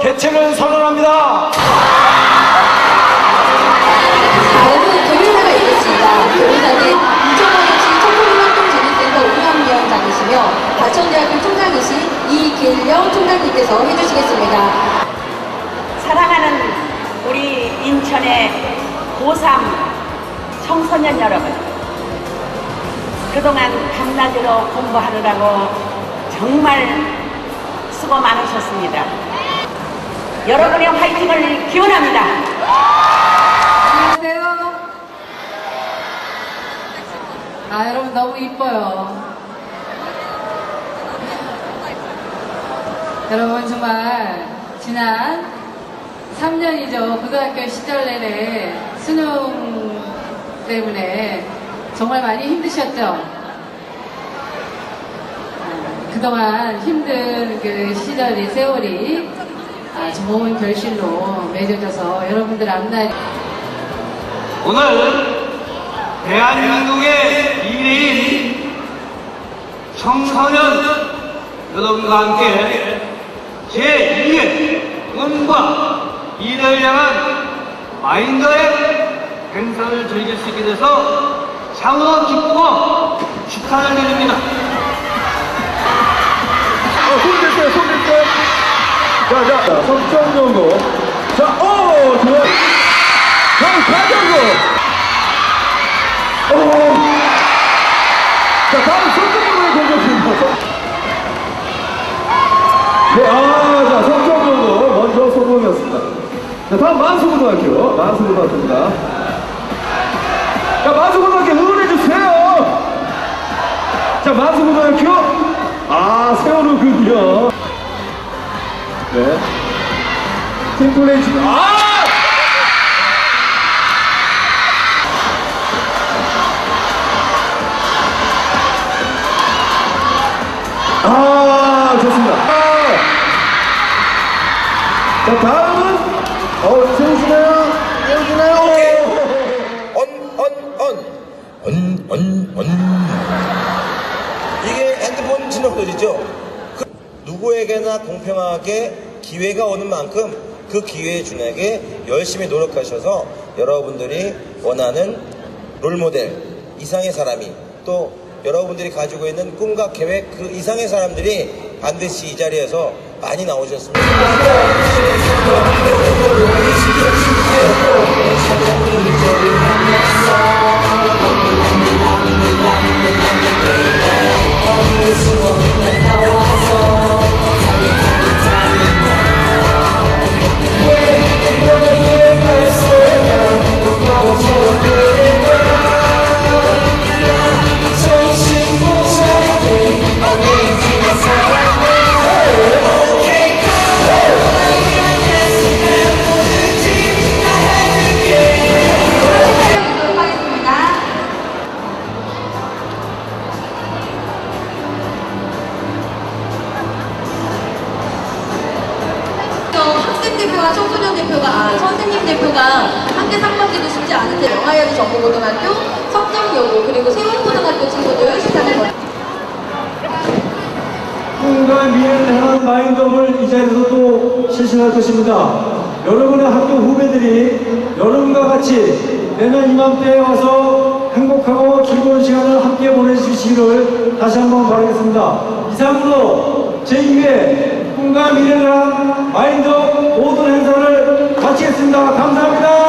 개최를 선언합니다. 다음은 교류사가 있겠습니다. 교류사는 이종원시 청소년활동진흥센터 운영위원장이시며 과천대학교 총장이신 이길령 총장님께서 해주시겠습니다. 사랑하는 우리 인천의 고3 청소년 여러분. 그동안 밤낮으로 공부하느라고 정말 수고 많으셨습니다. 여러분의 화이팅을 기원합니다. 안녕하세요. 아, 여러분 너무 이뻐요. 여러분 정말 지난 3년이죠. 고등학교 시절 내내 수능 때문에 정말 많이 힘드셨죠? 아, 그동안 힘든 그 시절의 세월이 아, 좋은 결실로 맺어져서 여러분들 앞날 오늘 대한민국의 미래인 청소년 여러분과 함께 제2의 꿈과 미래를 향한 마인드의 행사를 즐길 수 있게 돼서 참으로 기쁘고 축하를 드립니다. 어, 손 됐어요, 손 됐어요. 자, 자, 자, 석정 정도. 자, 오, 좋아. 자, 가정도. 오. 자, 다음 석정도의 공격입니다. 네, 아, 자, 석정 정도 먼저 성공이었습니다. 자, 다음 만수고등학교, 만수고등학교입니다. 자, 만수고등학교 응원해주세요. 자, 만수고등학교. 아, 세월호군요. 네. 팀플레이지. 아! 아, 좋습니다. 아! 자, 다음은, 어? 세우시나요? 진동소리죠? 그 누구에게나 공평하게 기회가 오는 만큼 그 기회에 준에게 열심히 노력하셔서 여러분들이 원하는 롤모델 이상의 사람이 또 여러분들이 가지고 있는 꿈과 계획 그 이상의 사람들이 반드시 이 자리에서 많이 나오셨습니다. 대표와 청소년 대표가 아 선생님 대표가 함께 상 받기도 쉽지 않을 테 영화여대 정보고등학교, 석정여고 그리고 세운고등학교 친구들 시상을 거니 꿈과 미래를 향한 마인드업을 이 자리에서 또 실시할 것입니다. 여러분의 학교 후배들이 여러분과 같이 내년 이맘때에 와서 행복하고 즐거운 시간을 함께 보내주시기를 다시 한번 바라겠습니다. 이상으로 제2회 꿈과 미래를 향한 마인드업 마치겠습니다. 감사합니다.